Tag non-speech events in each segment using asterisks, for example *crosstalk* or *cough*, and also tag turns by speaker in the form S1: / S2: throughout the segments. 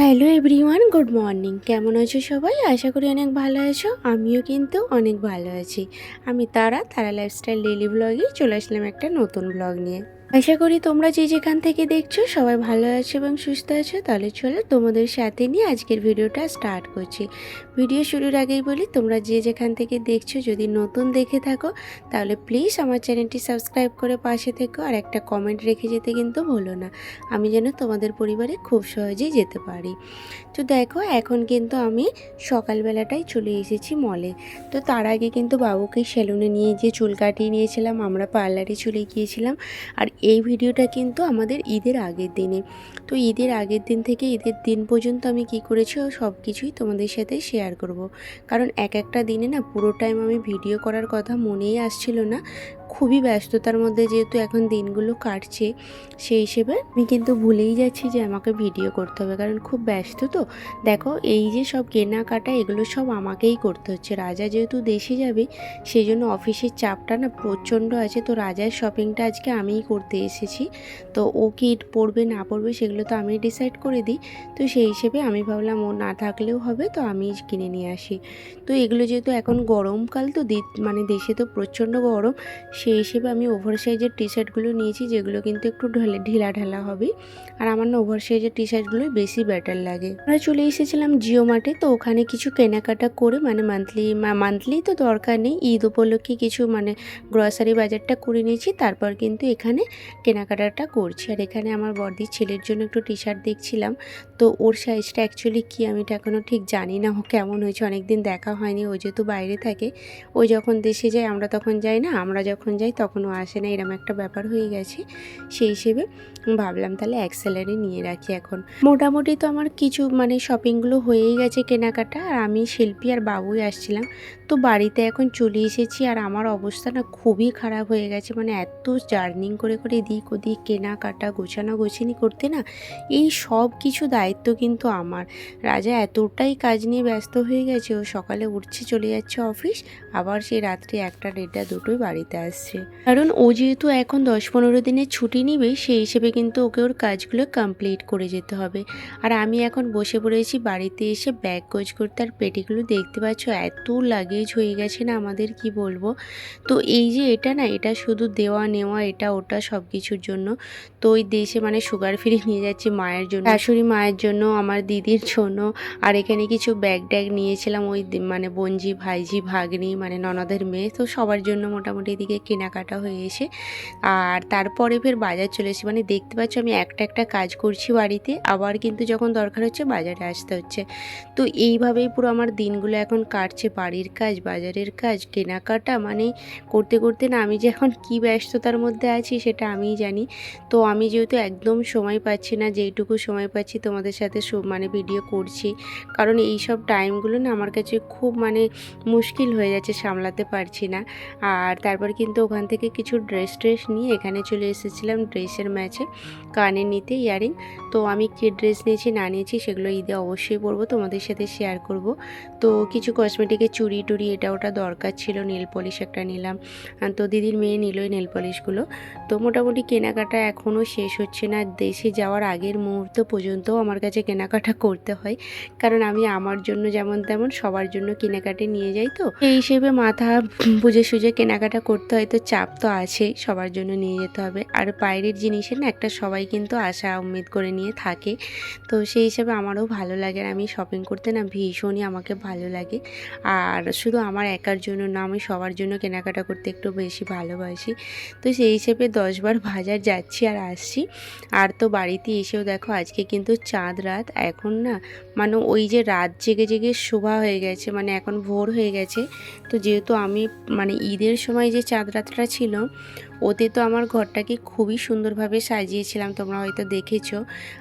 S1: Hello everyone good morning কেমন আছো সবাই? আশা করি অনেক ভালো আছো। আমিও কিন্তু অনেক ভালো আছি। আমি তারা তারা লাইফস্টাইল ডেলি ব্লগে চলে আসলাম একটা নতুন ব্লগ নিয়ে। আশা করি তোমরা যে যেখান থেকে দেখছ সবাই ভালো আছো এবং সুস্থ আছো। তাহলে চলো তোমাদের সাথে নিয়ে আজকের ভিডিওটা স্টার্ট করছি। ভিডিও শুরুর আগেই বলি, তোমরা যে যেখান থেকে দেখছ যদি নতুন দেখে থাকো, তাহলে প্লিজ আমার চ্যানেলটি সাবস্ক্রাইব করে পাশে থেকো আর একটা কমেন্ট রেখে যেতে কিন্তু ভুলো না। আমি যেন তোমাদের পরিবারে খুব সহজেই যেতে পারি। তো দেখো, এখন কিন্তু আমি সকালবেলাটাই চলে এসেছি মলে তো তার আগে কিন্তু বাবুকে সেলুনে নিয়ে গিয়ে চুল কাটিয়ে নিয়েছিলাম, আমরা পার্লারে চলে গিয়েছিলাম। আর এই ভিডিওটা কিন্তু আমাদের ঈদের আগের দিনে তো ঈদের আগের দিন থেকে ঈদের দিন পর্যন্ত আমি কি করেছি, ও সব কিছুই তোমাদের সাথে শেয়ার করব। কারণ এক একটা দিনে না পুরো টাইম আমি ভিডিও করার কথা মনেই আসছিল না খুবই ব্যস্ততার মধ্যে যেহেতু এখন দিনগুলো কাটছে, সেই হিসেবে আমি কিন্তু ভুলেই যাচ্ছি যে আমাকে ভিডিও করতে হবে। কারণ খুব ব্যস্ত তো। দেখো, এই যে সব কেনাকাটা, এগুলো সব আমাকেই করতে হচ্ছে। রাজা যেহেতু দেশে যাবে সেই জন্য অফিসের চাপটা না প্রচণ্ড আছে। তো রাজার শপিংটা আজকে আমিই করতে এসেছি। তো ও কি পড়বে, না পড়বে, সেগুলো তো আমি ডিসাইড করে দিই। তো সেই হিসেবে আমি ভাবলাম ও না থাকলেও হবে, তো আমি কিনে নিয়ে আসি। তো এগুলো যেহেতু এখন গরমকাল তো মানে দেশে তো প্রচণ্ড গরম সেই হিসেবে আমি ওভার সাইজের টি শার্টগুলো নিয়েছি, যেগুলো কিন্তু একটু ঢলে, ঢিলা ঢালা হবে। আর আমার না ওভার সাইজের টি শার্টগুলোই বেশি বেটার লাগে। আমরা চলে এসেছিলাম জিও মার্টে, তো ওখানে কিছু কেনাকাটা করে মানে মান্থলি মান্থলি তো দরকার নেই, ঈদ উপলক্ষে কিছু মানে গ্রসারি বাজারটা করে নিয়েছি, তারপর কিন্তু এখানে কেনাকাটাটা করছি। আর এখানে আমার বর্দির ছেলের জন্য একটু টি শার্ট দেখছিলাম, তো ওর সাইজটা অ্যাকচুয়ালি কী আমি এটা এখনও ঠিক জানি না, ও কেমন হয়েছে অনেক দিন দেখা হয়নি, ও যেহেতু বাইরে থাকে, ও যখন দেশে যায়, আমরা তখন যাই না, আমরা যখন যাই তখনও আসে না, এরম একটা ব্যাপার হয়ে গেছে। সেই হিসেবে ভাবলাম তাহলে এক স্যালারি নিয়ে রাখি এখন। মোটামুটি তো আমার কিছু মানে শপিংগুলো হয়েই গেছে কেনাকাটা। আর আমি শিল্পী আর বাবুই আসছিলাম। তো বাড়িতে এখন চলে এসেছি আর আমার অবস্থা না খুবই খারাপ হয়ে গেছে। মানে এত জার্নিং করে করে এদিক ওদিক কেনাকাটা, গোছানো, গোছানি করতে না, এই সব কিছু দায়িত্ব কিন্তু আমার। রাজা এতটাই কাজ নিয়ে ব্যস্ত হয়ে গেছে, ও সকালে উঠছে, চলে যাচ্ছে অফিস, আবার সে রাত্রি একটা দেড়টা দুটোই বাড়িতে আসছে। কারণ ও যেহেতু এখন দশ পনেরো দিনের ছুটি নিবে, সেই হিসেবে কিন্তু ওকে ওর কাজগুলো কমপ্লিট করে যেতে হবে। আর আমি এখন বসে পড়েছি বাড়িতে এসে ব্যাগ গোজ করতে, আর পেটিগুলো দেখতে পাচ্ছ, এত লাগেজ হয়ে গেছে না, আমাদের কি বলব? তো এই যে এটা না, এটা শুধু দেওয়া, নেওয়া, এটা, ওটা সব কিছুর জন্য। তো ওই দেশে মানে সুগার ফ্রি *laughs* নিয়ে যাচ্ছি মায়ের জন্য। শাশুড়ি মায়ের জন্য, আমার দিদির জন্য। আর এখানে কিছু ব্যাগ ট্যাগ নিয়েছিলাম ওই মানে বঞ্জি ভাইজি, ভাগ্নি মানে ননদের মেয়ে। তো সবার জন্য মোটামুটি এদিকে কেনাকাটা হয়ে এসে। আর তারপরে ফের বাজার চলে এসেছি। মানে দেখতে পাচ্ছ আমি একটা একটা কাজ করছি বাড়িতে। আবার কিন্তু যখন দরকার হচ্ছে বাজারে আসতে হচ্ছে। তো এইভাবেই পুরো আমার দিনগুলো এখন কাটছে বাড়ির কাজ। বাজারের কাজ, কেনাকাটা মানে করতে করতে না আমি যে এখন কী ব্যস্ততার মধ্যে আছি সেটা আমিই জানি। তো আমি যেহেতু একদম সময় পাচ্ছি না, যেইটুকু সময় পাচ্ছি তোমাদের সাথে মানে ভিডিও করছি, কারণ এই সব টাইমগুলো না আমার কাছে খুব মানে মুশকিল হয়ে যাচ্ছে সামলাতে পারছি না। আর তারপর কিন্তু ওখান থেকে কিছু ড্রেস ট্রেস নিয়ে এখানে চলে এসেছিলাম ড্রেসের ম্যাচে কানে নিতে ইয়ারিং। তো আমি কী ড্রেস নিয়েছি, না নিয়েছি সেগুলো ঈদে অবশ্যই পরবো, তোমাদের সাথে শেয়ার করব। তো কিছু কসমেটিকের চুড়ি টুড়ি এটা ওটা দরকার ছিল, নেল পলিশ একটা নিলাম। তো দিদির মেয়ে নিলই নেল পলিশগুলো। তো মোটামুটি কেনাকাটা এখনও শেষ হচ্ছে না। দেশে যাওয়ার আগের মুহূর্ত পর্যন্তও আমার কাছে কেনাকাটা করতে হয়। কারণ আমি আমার জন্য যেমন তেমন সবার জন্য কেনাকাটি নিয়ে যাই তো। এই হিসেবে মাথা বুঝে সুঝে কেনাকাটা করতে হয়, তো চাপ তো আছেই সবার জন্য নিয়ে যেতে হবে। আর বাইরের জিনিসের না একটা সবাই কিন্তু আশা, উম্মিদ করে নিয়ে থাকে। তো সেই হিসেবে আমারও ভালো লাগে আর আমি শপিং করতে না ভীষণই আমাকে ভালো লাগে। আর শুধু আমার একার জন্য না, আমি সবার জন্য কেনাকাটা করতে একটু বেশি ভালোবাসি। তো সেই হিসেবে দশবার বাজার যাচ্ছি আর আসছি। আর তো বাড়িতে এসেও দেখো আজকে কিন্তু চাঁদ রাত। এখন না মানে ওই যে রাত জেগে জেগে শোভা হয়ে গেছে মানে এখন ভোর হয়ে গেছে। তো যেহেতু আমি মানে ঈদের সময় যে চাঁদ রাতটা ছিল ওতে তো আমার ঘরটাকে খুবই সুন্দরভাবে সাজিয়েছিলাম, তোমরা হয়তো দেখেছ।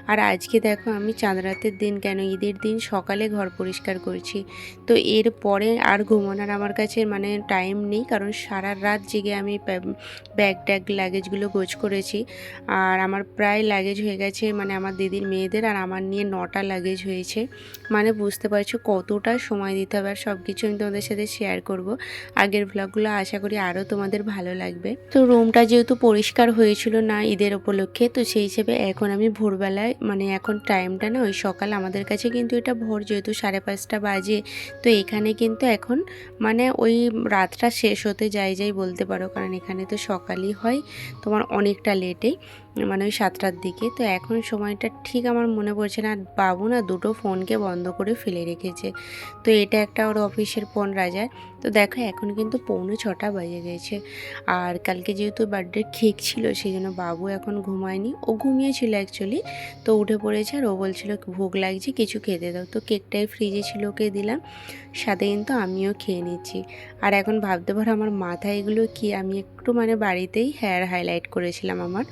S1: আর আজকে দেখো আমি চাঁদরাতের দিন কেন ঈদের দিন সকালে ঘর পরিষ্কার করছি। তো এর পরে আর ঘুমানোর আমার কাছে মানে টাইম নেই, কারণ সারা রাত জেগে আমি ব্যাগ- ট্যাগ লাগেজগুলো গোছ করেছি। আর আমার প্রায় লাগেজ হয়ে গেছে মানে আমার দিদির মেয়েদের আর আমার নিয়ে নটা লাগেজ হয়েছে। মানে বুঝতে পারছ কতটা সময় দিতে হবে, আর সব কিছু আমি তোমাদের সাথে শেয়ার করব। আগের ভ্লগগুলো আশা করি আরও তোমাদের ভালো লাগবে। তো রুম রুমটা যেহেতু পরিষ্কার হয়েছিল না ঈদের উপলক্ষে, তো সেই হিসেবে এখন আমি ভোরবেলায় মানে এখন টাইমটা না ওই সকাল, আমাদের কাছে কিন্তু এটা ভোর যেহেতু সাড়ে পাঁচটা বাজে, তো এখানে কিন্তু এখন মানে ওই রাতটা শেষ হতে যাই যাই বলতে পারো, কারণ এখানে তো সকালই হয়, তোমার অনেকটা লেটে মানে ওই সাতটার দিকে। তো এখন সময়টা ঠিক আমার মনে পড়ছে না। বাবু না দুটো ফোনকে বন্ধ করে ফেলে রেখেছে। তো এটা একটা ওর অফিসের ফোন রাজার। তো দেখো এখন কিন্তু পৌনে ছটা বাজে গেছে। আর কালকে যেহেতু বার্থডে কেক ছিল সেই জন্য বাবু এখন ঘুমায়নি। ও ঘুমিয়েছিল অ্যাকচুয়ালি তো উঠে পড়েছে আর ও বলছিল, ভোগ লাগছে, কিছু খেতে দাও। তো কেকটাই ফ্রিজে ছিল, ওকে দিলাম। সাথে কিন্তু আমিও খেয়ে নিচ্ছি। আর এখন ভাবতে পারো আমার মাথায় এগুলো কি? আমি একটু মানে বাড়িতেই হেয়ার হাইলাইট করেছিলাম আমার।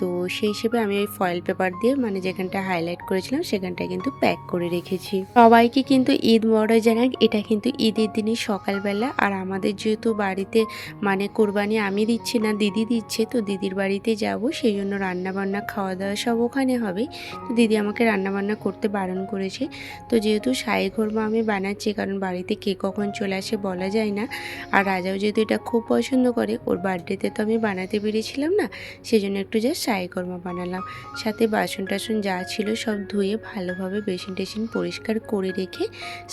S1: তো সেই হিসেবে আমি ওই ফয়েল পেপার দিয়ে মানে যেখানটা হাইলাইট করেছিলাম সেখানটায় কিন্তু প্যাক করে রেখেছি। সবাইকে কিন্তু ঈদ মোবারক জানাই এটা কিন্তু ঈদের দিনই সকালবেলা। আর আমাদের যেহেতু বাড়িতে মানে কোরবানি আমি দিচ্ছি না, দিদি দিচ্ছে, তো দিদির বাড়িতে যাব, সেই জন্য রান্নাবান্না খাওয়া দাওয়া সব ওখানে হবে। তো দিদি আমাকে রান্নাবান্না করতে বারণ করেছে। তো যেহেতু সাই ঘোরমা আমি বানাচ্ছি, কারণ বাড়িতে কে কখন চলে আসে বলা যায় না। আর রাজাও যেহেতু এটা খুব পছন্দ করে, ওর বার্থডেতে তো আমি বানাতে পেরেছিলাম না সেই জন্য একটু সাই কর্মা বানালাম। সাথে বাসন টাসন যা ছিল সব ধুয়ে ভালোভাবে বেসিন টেসিন পরিষ্কার করে রেখে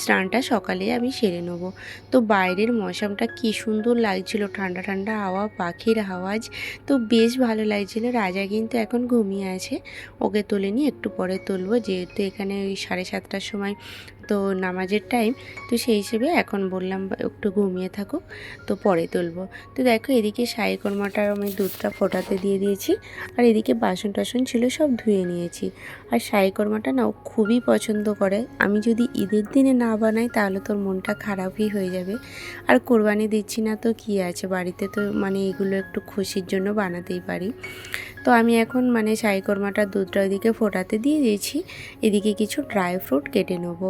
S1: স্নানটা সকালে আমি সেরে নেব। তো বাইরের মৌসুমটা কী সুন্দর লাগছিল, ঠান্ডা ঠান্ডা হাওয়া, পাখির আওয়াজ। তো বেশ ভালো লাগছিল, রাজা কিন্তু এখন ঘুমিয়ে আছে। ওকে তুলে নিয়ে একটু পরে তুলবো, যেহেতু এখানে ওই সাড়ে সাতটার সময় তো নামাজের টাইম তো সেই হিসেবে এখন বললাম একটু ঘুমিয়ে থাকুক তো পরে তুলবো। তো দেখো, এদিকে সাই কর্মাটা আমি দুধটা ফোটাতে দিয়ে দিয়েছি, আর এদিকে বাসন টাসন ছিল, সব ধুয়ে নিয়েছি। আর সাই কর্মাটা না, ও খুবই পছন্দ করে। আমি যদি ঈদের দিনে না বানাই, তাহলে তোর মনটা খারাপই হয়ে যাবে। আর কোরবানি দিচ্ছি না তো কী আছে? বাড়িতে তো মানে এগুলো একটু খুশির জন্য বানাতেই পারি। তো আমি এখন মানে সাই কর্মাটা দুধটা ওইদিকে ফোটাতে দিয়ে দিয়েছি। এদিকে কিছু ড্রাই ফ্রুট কেটে নেব।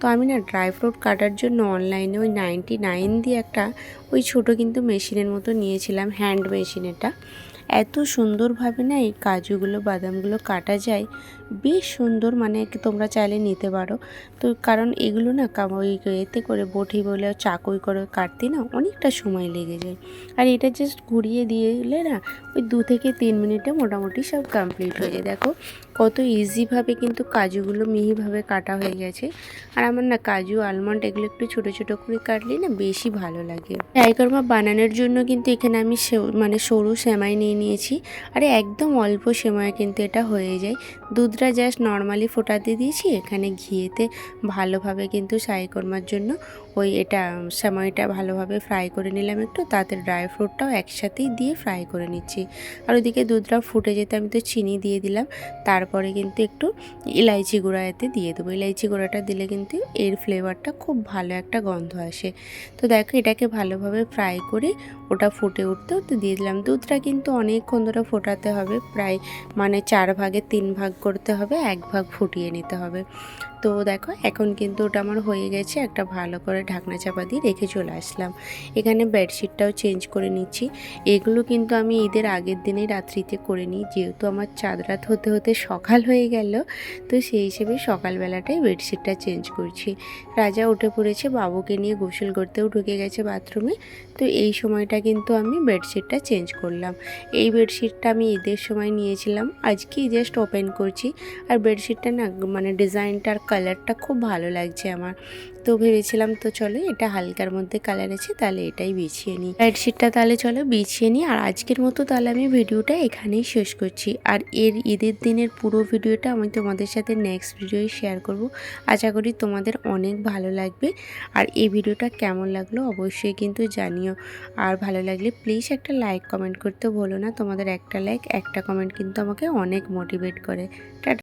S1: তো আমি না ড্রাই ফ্রুট কাটার জন্য অনলাইনে ওই নাইনটি নাইন দিয়ে একটা ওই ছোট কিন্তু মেশিনের মতো নিয়েছিলাম, হ্যান্ড মেশিন এটা। এত সুন্দরভাবে না এই কাজুগুলো, বাদামগুলো কাটা যায়। বেশ সুন্দর মানে তোমরা চাইলে নিতে পারো। তো কারণ এগুলো না ওই এতে করে বটি বলে চাকুই করে কাটতে না অনেকটা সময় লেগে যায়। আর এটা জাস্ট ঘুরিয়ে দিয়ে দিলে না ওই দু থেকে তিন মিনিটে মোটামুটি সব কমপ্লিট হয়ে যায়। দেখো কত ইজিভাবে কিন্তু কাজুগুলো মিহিভাবে কাটা হয়ে গেছে। আর আমার না কাজু আলমন্ড এগুলো একটু ছোটো ছোটো করে কাটলে না বেশি ভালো লাগে। টাইকরমা বানানোর জন্য কিন্তু এখানে আমি মানে সরু সেমাই নিয়ে নিয়েছি। আর একদম অল্প সময়ে কিন্তু এটা হয়ে যায়। দুধটা জাস্ট নর্মালি ফোটাতে দিয়েছি। এখানে ঘিয়েতে ভালোভাবে কিন্তু সাই কর্মার জন্য ওই এটা সময়টা ভালোভাবে ফ্রাই করে নিলাম একটু, তাতে ড্রাই ফ্রুটটাও একসাথেই দিয়ে ফ্রাই করে নিচ্ছি। আর ওদিকে দুধটা ফুটে যেতে আমি তো চিনি দিয়ে দিলাম, তারপরে কিন্তু একটু ইলাইচি গুঁড়া এতে দিয়ে দেবো। ইলাইচি গুঁড়াটা দিলে কিন্তু এর ফ্লেভারটা খুব ভালো একটা গন্ধ আসে। তো দেখো এটাকে ভালোভাবে ফ্রাই করে ওটা ফুটে উঠতেও তো দিয়ে দিলাম। দুধটা কিন্তু অনেকক্ষণ ধরে ফোটাতে হবে, প্রায় মানে চার ভাগে তিন ভাগ করতে হবে, এক ভাগ ফুটিয়ে নিতে হবে। তো দেখো, এখন কিন্তু ওটা আমার হয়ে গেছে। একটা ভালো করে ঢাকনা চাপা দিয়ে রেখে চলে আসলাম। এখানে বেডশিটটাও চেঞ্জ করে নিচ্ছি। এগুলো কিন্তু আমি ঈদের আগের দিনেই রাত্রিতে করে নিই। যেহেতু আমার চাঁদ রাত হতে হতে সকাল হয়ে গেল, তো সেই হিসেবে সকালবেলাটাই বেডশিটটা চেঞ্জ করছি। রাজা উঠে পড়েছে, বাবুকে নিয়ে গোসল করতেও ঢুকে গেছে বাথরুমে। তো এই সময়টা কিন্তু আমি বেডশিটটা চেঞ্জ করলাম। এই বেডশিটটা আমি ঈদের সময় নিয়েছিলাম। আজকেই জাস্ট ওপেন করছি। আর বেডশিটটা না মানে ডিজাইনটার কালারটা খুব ভালো লাগছে আমার। তো ভেবেছিলাম তো চলো এটা হালকার মধ্যে কালার আছে, তাহলে এটাই বিছিয়ে নিই। বেডশিটটা তাহলে চলো বিছিয়ে নিই। আর আজকের মতো তাহলে আমি ভিডিওটা এখানেই শেষ করছি। আর এর ঈদের দিনের পুরো ভিডিওটা আমি তোমাদের সাথে নেক্সট ভিডিওয় শেয়ার করব। আশা করি তোমাদের অনেক ভালো লাগবে। আর এই ভিডিওটা কেমন লাগল অবশ্যই কিন্তু জানিও। আর ভালো লাগলে প্লিজ একটা লাইক কমেন্ট করতে ভুলো না। তোমাদের একটা লাইক একটা কমেন্ট কিন্তু আমাকে অনেক মোটিভেট করে। টাটা।